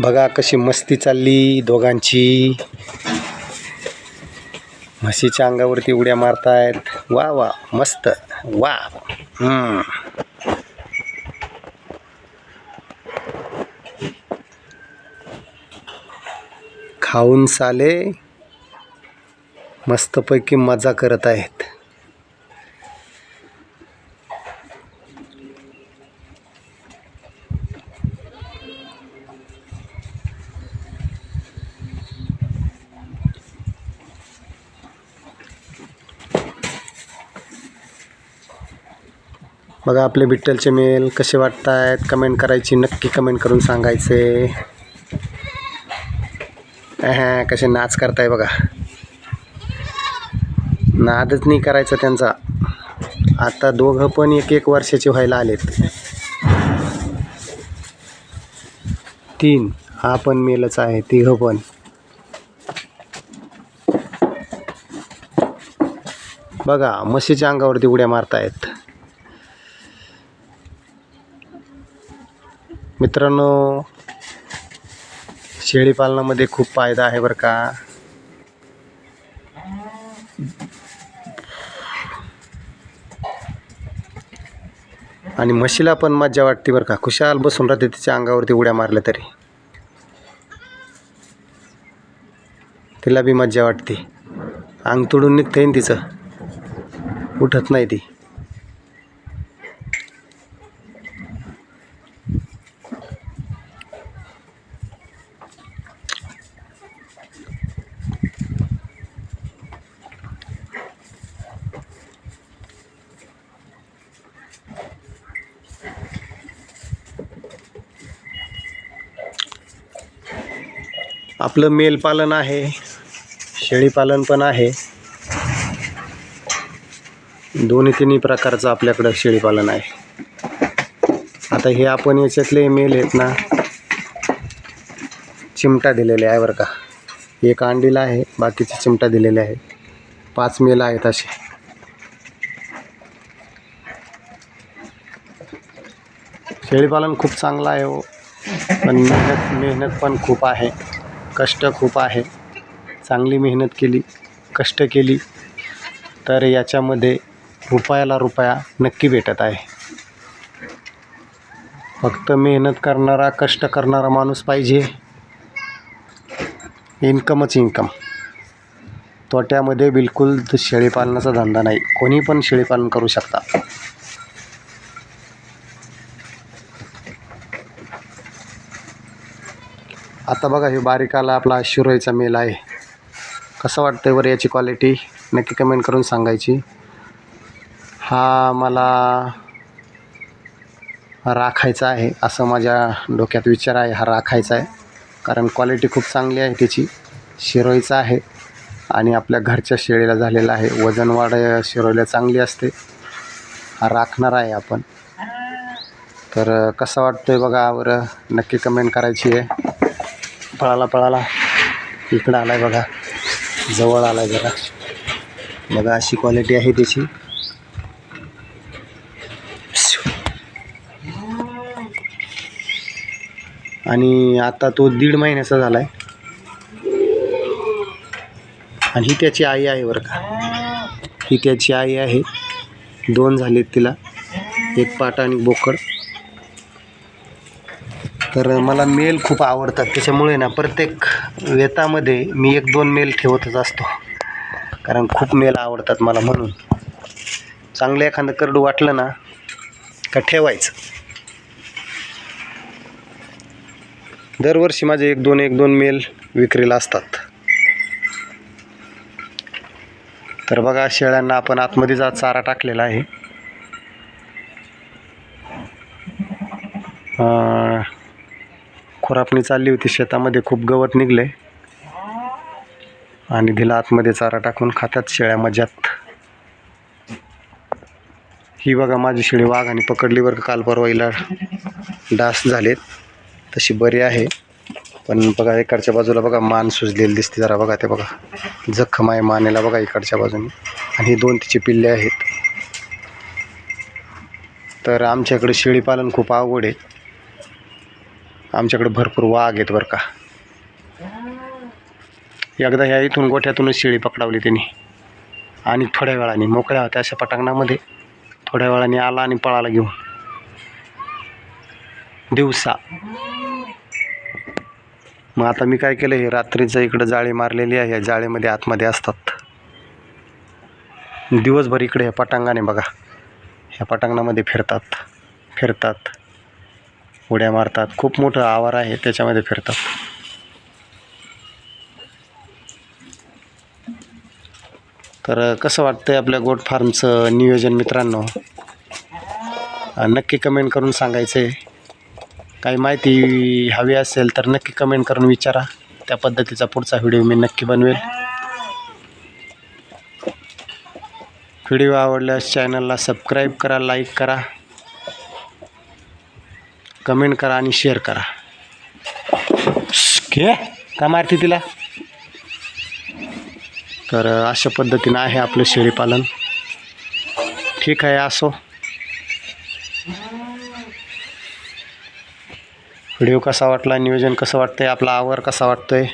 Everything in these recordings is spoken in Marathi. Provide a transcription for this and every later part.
बघा कशी मस्ती चालली दोघांची. म्हशीच्या अंगावरती उड्या मारतायत. वा वा मस्त. वा. हम्म. खाऊन साले. मस्तपैकी मजा करत आहेत. बघा आपले विठ्ठलचे मेल कसे वाटत आहेत कमेंट करायची नक्की कमेंट करून सांगायचे. हां कसे नाच करताय बघा. नादच नाही करायचा त्यांचा. आता दोघं पण एक एक वर्षाचे व्हायला आलेत. तीन हा पण मेलच आहे तिघं पण. बघा म्हशीच्या अंगावरती उड्या मारतायत. मित्रांनो शेळीपालनामध्ये खूप फायदा आहे बरं का. आणि म्हशीला पण मज्जा वाटते बरं का. खुशाल बसून राहते तिच्या अंगावरती उड्या मारल्या तरी. तिला बी मज्जा वाटते. अंग तोडून निघता येईन तिचं. उठत नाही ती. आपलं मेलपालन आहे शेळीपालन पण आहे. दोन्ही तिन्ही प्रकारचं आपल्याकडं शेळीपालन आहे. आता हे आपण याच्यातले मेल आहेत ना चिमटा दिलेले आहे बरं का. एक अंडीला आहे बाकीचे चिमटा दिलेले आहे पाच मेल आहेत असे. शेळीपालन खूप चांगलं आहे हो. पण मेहनत मेहनत पण खूप आहे. कष्ट खूप आहे. चांगली मेहनत केली कष्ट केली तर याच्यामध्ये रुपयाला रुपया नक्की भेटत आहे. फक्त मेहनत करणारा कष्ट करणारा माणूस पाहिजे. इन्कमच इन्कम. तोट्यामध्ये बिलकुल शेळीपालनाचा धंदा नाही. कोणी पण शेळीपालन करू शकता. आता बघा हे बारीकाला आपला शिरोईचा मेल आहे. कसं वाटतं बरं याची क्वालिटी नक्की कमेंट करून सांगायची. हा मला राखायचा आहे असं माझ्या डोक्यात विचार आहे हा राखायचा आहे. कारण क्वालिटी खूप चांगली आहे त्याची शिरोईचा आहे आणि आपल्या घरच्या शेळीला झालेला आहे. वजन वाढ शिरोईला चांगली असते. हा राखणार आहे आपण. तर कसं वाटतं आहे बघा बरं नक्की कमेंट करायची आहे. पळाला पळाला. इकडं आला आहे बघा. जवळ आला जरा. बघा अशी क्वालिटी आहे त्याची. आणि आता तो दीड महिन्याचा झाला आहे आणि ही त्याची आई आहे बरं का. ही त्याची आई आहे. दोन झालेत तिला. एक पाटा आणि बोकड. तर मला मेल खूप आवडतात. त्याच्यामुळे ना प्रत्येक वेतामध्ये मी एक दोन मेल ठेवतच असतो. कारण खूप मेल आवडतात मला म्हणून. चांगलं एखादं करडू वाटलं ना का ठेवायचं? दरवर्षी माझे एक दोन एक दोन मेल विक्रीला असतात. तर बघा शेळ्यांना आपण आतमध्ये जा चारा टाकलेला आहे. खुरापणी चालली होती. शेतामध्ये खूप गवत निघले. आणि दिला आतमध्ये चारा टाकून खातात शेळ्या मजात ही बघा माझी शेळी वाघाने पकडली बरं काल परवा हिला डास झालेत. तशी बरी आहे. पण बघा इकडच्या बाजूला बघा मान सुजलेली दिसते जरा बघा ते बघा. जखम आहे मानेला बघा इकडच्या बाजूने. आणि ही दोन तिचे पिल्ले आहेत. तर आमच्याकडे शेळीपालन खूप अवघड आहे. आमच्याकडे भरपूर वाघ आहेत बरं का. एकदा ह्या इथून गोठ्यातूनच शेळी पकडावली त्यांनी. आणि थोड्या वेळाने मोकळ्या होत्या अशा पटांगणामध्ये. थोड्या वेळाने आला आणि पळाला घेऊन. दिवसा. मग आता मी काय केलं हे रात्रीचं इकडं जाळी मारलेली आहे या जाळीमध्ये आतमध्ये असतात. दिवसभर इकडे ह्या पटांगाने बघा. ह्या पटांगणामध्ये फिरतात फिरतात. उड्या मारतात. खूप मोठं आवार आहे त्याच्यामध्ये फिरतात. तर कसं वाटतंय आपल्या गोट फार्मचं नियोजन मित्रांनो? नक्की कमेंट करून सांगायचं आहे काही माहिती हवी असेल तर नक्की कमेंट करून विचारा. त्या पद्धतीचा पुढचा व्हिडिओ मी नक्की बनवेल. व्हिडिओ आवडल्यास चॅनलला सबस्क्राईब करा लाईक करा. कमेंट करा आणि शेअर करा. घे का मारते तिला? तर अशा पद्धतीनं आहे आपलं शेळीपालन. ठीक आहे असो. व्हिडिओ कसा वाटला नियोजन कसं वाटतंय आपला आवर कसा वाटतोय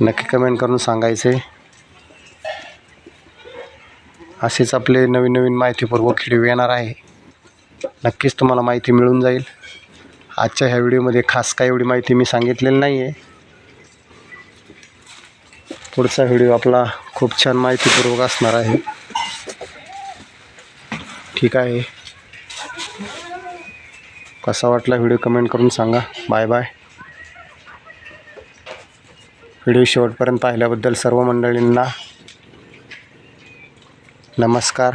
नक्की कमेंट करून सांगायचे असेच आपले नवीन नवीन माहितीपूर्वक व्हिडिओ येणार आहे. नक्कीच तुम्हाला माहिती मिळून जाईल. आजच्या ह्या व्हिडिओमध्ये खास काय एवढी माहिती मी सांगितलेली नाही आहे पुढचा व्हिडिओ आपला खूप छान माहितीपूर्वक असणार आहे. ठीक आहे. कसा वाटला व्हिडिओ कमेंट करून सांगा. Bye bye. व्हिडिओ शेवटपर्यंत पाहिल्याबद्दल सर्व मंडळींना नमस्कार.